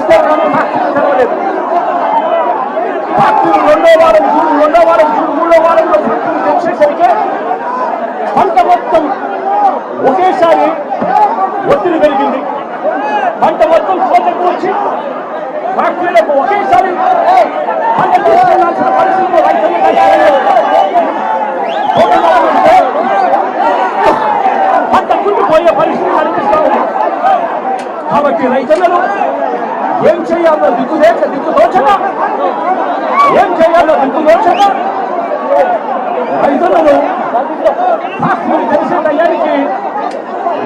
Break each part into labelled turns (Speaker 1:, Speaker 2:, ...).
Speaker 1: వస్తే కానీ ఫ్యాక్టరీ తెరవలేదు రెండో వారం జూన్ రెండో వారం జూన్ మూడో వారంలో భక్తులు తెచ్చేసరికి పంట మొత్తం ఒకేసారి ఒత్తిడి పెరిగింది పంట మొత్తం కోతకు వచ్చి ఫ్యాక్టరీలకు ఒకేసారి పంట తీసుకెళ్ళాల్సిన పరిస్థితులు పంట కుండిపోయే పరిస్థితి కనిపిస్తుంది కాబట్టి రైతులను ఏం చేయాలో దిక్కు లేక దిక్కు దోచక ఏం చేయాలో దిక్కు దోచక రైతులను ఫ్యాక్టరీ తెలిసే టయానికి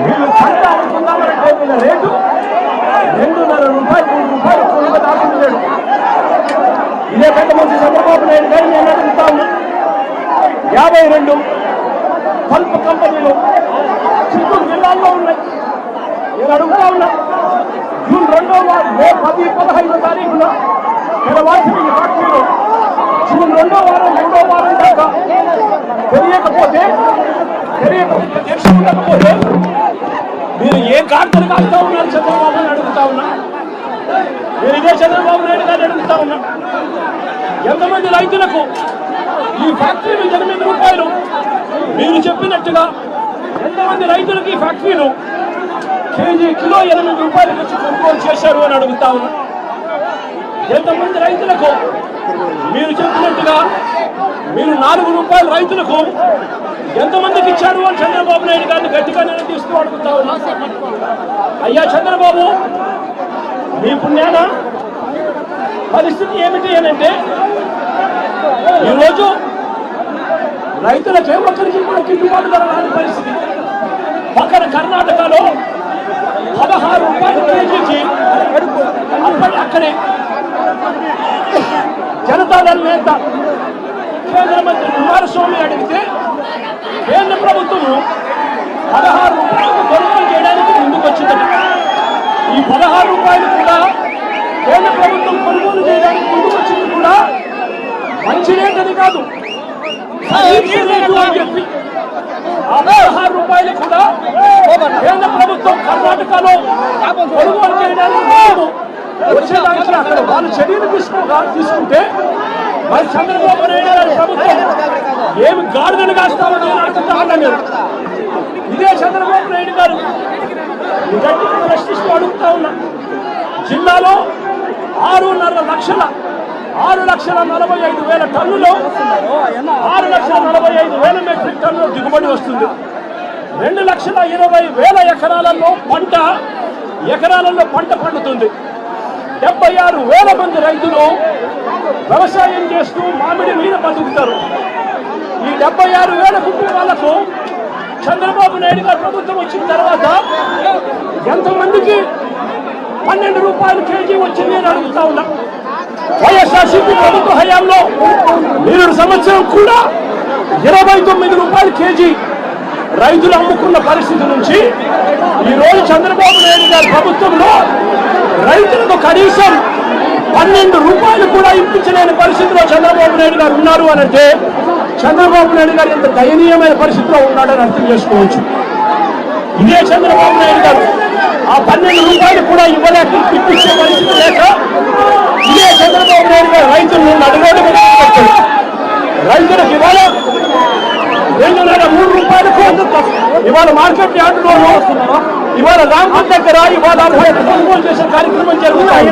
Speaker 1: వీళ్ళు పంట అనుకుందామంటే వీళ్ళ రేటు రెండున్నర రూపాయలు మూడు రూపాయలు కొనుగోలు దాచుకున్నాడు. ఇదే పెద్ద మంత్రి చంద్రబాబు నాయుడు గారు నేను అడుగుతాను యాభై రెండు పల్ప్ కంపెనీలు చిత్తూరు జిల్లాల్లో ఉన్నాయి. నేను అడుగుతా ఉన్నా జూన్ రెండో వారం మే పది పదహైదు తారీఖున తెరవాల్సిన ఈ ఫ్యాక్టరీలో జూన్ రెండో వారం మూడో వారం దాకా తెలియకపోతే తెలియకపోతే తెలిసి మీరు ఏ కార్తలు కాస్తా ఉన్నారు? చంద్రబాబు అని అడుగుతా ఉన్నా? నేను ఇదే చంద్రబాబు నాయుడు గారిని అడుగుతా ఉన్నా? ఎంతమంది రైతులకు ఈ ఫ్యాక్టరీలు ఎనిమిది రూపాయలు? మీరు చెప్పినట్టుగా ఎంతమంది రైతులకు ఈ ఫ్యాక్టరీలు కేజీ కిలో ఎనిమిది రూపాయలకు వచ్చి కొనుగోలు చేశారు అని అడుగుతా ఉన్నా. ఎంతమంది రైతులకు మీరు చెప్పినట్టుగా మీరు నాలుగు రూపాయలు రైతులకు ఎంతమందికి ఇచ్చారు అని చంద్రబాబు నాయుడు గారిని గట్టిగా నిలదీస్తూ అడుగుతా ఉన్నా. అయ్యా చంద్రబాబు మీ పుణ్యాన పరిస్థితి ఏమిటి అని అంటే ఈరోజు ఏ ఒక్కరికి కూడా గిట్టుబాటు ధర రాని పరిస్థితి. పక్కన కర్ణాటకలో పదహారు రూపాయలు కేజీకి అప్పటి అక్కడే జనతాదళ నేత కేంద్ర మంత్రి కుమారస్వామి అడిగితే కేంద్ర ప్రభుత్వము పదహారు రూపాయలకు కొనుగోలు చేయడానికి ముందుకు వచ్చిందట. ఈ పదహారు రూపాయలు కూడా కేంద్ర ప్రభుత్వం కొనుగోలు చేయడానికి ముందుకు వచ్చింది కూడా మంచి రేట్ అది కాదు. అని చెప్పి పదహారు రూపాయలు కూడా కేంద్ర ప్రభుత్వం కర్ణాటకలో కొనుగోలు చేయడానికి ముందు వచ్చేదానికి అక్కడ వాళ్ళు చర్యలు తీసుకోగా తీసుకుంటే మరి చంద్రబాబు నాయుడు గారి ప్రభుత్వం ఏమి గాడిదలు కాస్తామని నేను అడుగుతా మీరు ఇదే చంద్రబాబు నాయుడు గారు ప్రశ్నిస్తూ అడుగుతా ఉన్నా. జిల్లాలో ఆరున్నర లక్షల ఆరు లక్షల నలభై ఐదు వేల టన్నులు. ఆరు లక్షల నలభై ఐదు వేల మెట్రిక్ టన్నుల దిగుబడి వస్తుంది. రెండు లక్షల ఇరవై వేల ఎకరాలలో పంట ఎకరాలలో పంట పండుతుంది. డెబ్బై ఆరు వేల మంది రైతులు వ్యవసాయం చేస్తూ మామిడి మీద బతుకుతారు ఈ డెబ్బై ఆరు వేల కుటుంబాలకు చంద్రబాబు నాయుడు గారు ప్రభుత్వం వచ్చిన తర్వాత ఎంతమందికి పన్నెండు రూపాయలు కేజీ వచ్చింది అని అడుగుతా ఉన్నా. వైఎస్ఆర్సీపీ ప్రభుత్వ హయాంలో మీరు సంవత్సరం కూడా ఇరవై తొమ్మిది రూపాయలు కేజీ రైతులు అమ్ముకున్న పరిస్థితి నుంచి ఈ రోజు చంద్రబాబు నాయుడు గారి ప్రభుత్వంలో రైతులకు కనీసం పన్నెండు రూపాయలు కూడా ఇప్పించలేని పరిస్థితిలో చంద్రబాబు నాయుడు గారు ఉన్నారు అని అంటే చంద్రబాబు నాయుడు గారు ఎంత దయనీయమైన పరిస్థితిలో ఉన్నాడని అర్థం చేసుకోవచ్చు. ఇదే చంద్రబాబు నాయుడు గారు ఆ పన్నెండు రూపాయలు కూడా ఇవ్వలేక ఇప్పించే పరిస్థితి లేక ఇదే చంద్రబాబు నాయుడు గారు రైతులను నడుగోడు మీద నిలబెట్టాడు. రైతులకు ఇవాళ రెండున్నర మూడు రూపాయలకు ఇవాళ మార్కెట్ యార్డులోనూ ఇవాళ రాంపూర్ దగ్గర ఇవాళ కొనుగోలు చేసే కార్యక్రమం జరుగుతాయి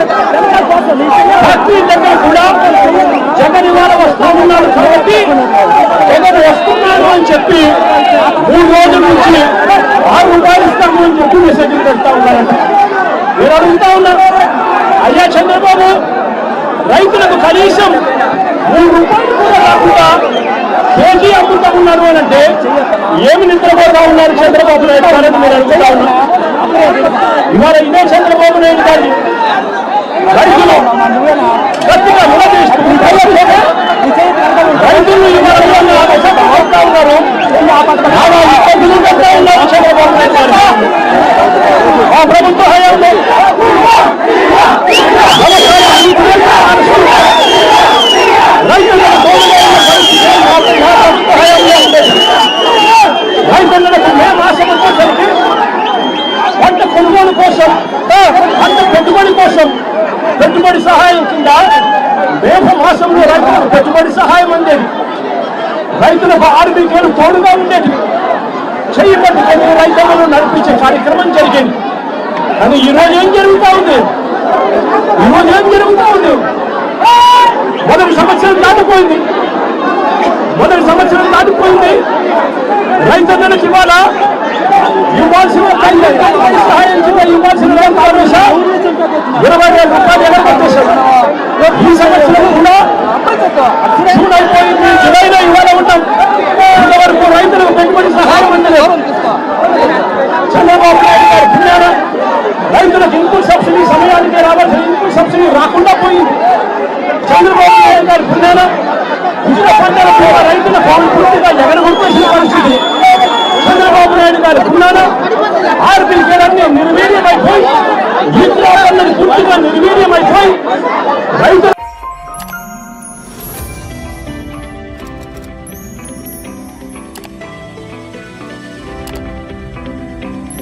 Speaker 1: ఫ్యాక్టరీ దగ్గర కూడా జగన్ ఇవాళ వస్తామన్నారు కాబట్టి జగన్ వస్తున్నారు అని చెప్పి మూడు రోజుల నుంచి ఆరు రూపాయలు ఇస్తాము అని చెప్పి మెసేజ్లు పెడతా ఉన్నారంట. మీరు అడుగుతా ఉన్నారు. అయ్యా చంద్రబాబు రైతులకు కనీసం మూడు రూపాయలు కూడా రాకుండా కేజీ అమ్ముతా ఉన్నారు అని అంటే ఏమి నిద్రపోతా ఉన్నారు చంద్రబాబు నాయుడు గారు అని మీరు అడుగుతా ఉన్నారు? ఇవాళ ఇదే చంద్రబాబు నాయుడు గారి రైతులు గట్టిగా రైతులు ఇవాళ అవుతా ఉన్నారు చాలా ఇబ్బందులు పెడతా ఉన్నారు చంద్రబాబు నాయుడు గారు ఆ ప్రభుత్వ హయాంలో రైతులకు తోడుగా పరిస్థితి మా ప్రభుత్వ హయాంలో ఉండేది రైతులకు మేము ఆశపడేసరికి పంట కొనుగోలు కోసం పంట పెట్టుబడి కోసం పెట్టుబడి సహాయం కింద మేఘ మాసంలో రైతులకు పెట్టుబడి సహాయం అందేది. రైతులకు ఆర్బీకేలు తోడుగా ఉండేది. చెయ్యి పట్టుకొని రైతులను నడిపించే కార్యక్రమం జరిగేది. కానీ ఈరోజు ఏం జరుగుతా ఉంది? ఈరోజు ఏం జరుగుతూ ఉంది? మొదటి సంవత్సరం దాటిపోయింది. మొదటి సంవత్సరం దాటిపోయింది. రైతన్నలకు ఇవ్వాలా ఇవ్వాల్సిన పెట్టుబడి సహాయం కింద ఇవ్వాల్సిన ఆదేశ ఇరవై వేల రూపాయలు ఎగరగొట్టేశారు ఈ సంవత్సరం కూడా జూన్ అయిపోయింది జూలైలో ఇవాళ ఉంటాం ఇంతవరకు రైతులకు పెట్టుబడి సహాయం అందలేదు చంద్రబాబు నాయుడు గారు పుణ్యాన రైతులకు ఇన్పుట్ సబ్సిడీ సమయానికి రావాల్సిన ఇన్పుట్ సబ్సిడీ రాకుండా పోయింది చంద్రబాబు నాయుడు గారు పుణ్యాన ఉచిత పంటల కూడా రైతుల పాలు పూర్తిగా ఎగరగొట్టేసిన పరిస్థితి చంద్రబాబు నాయుడు గారు పుణ్యాన నిర్వీర్యమైపోయి ఇంట్లో పూర్తిగా నిర్వీర్యమైపోయి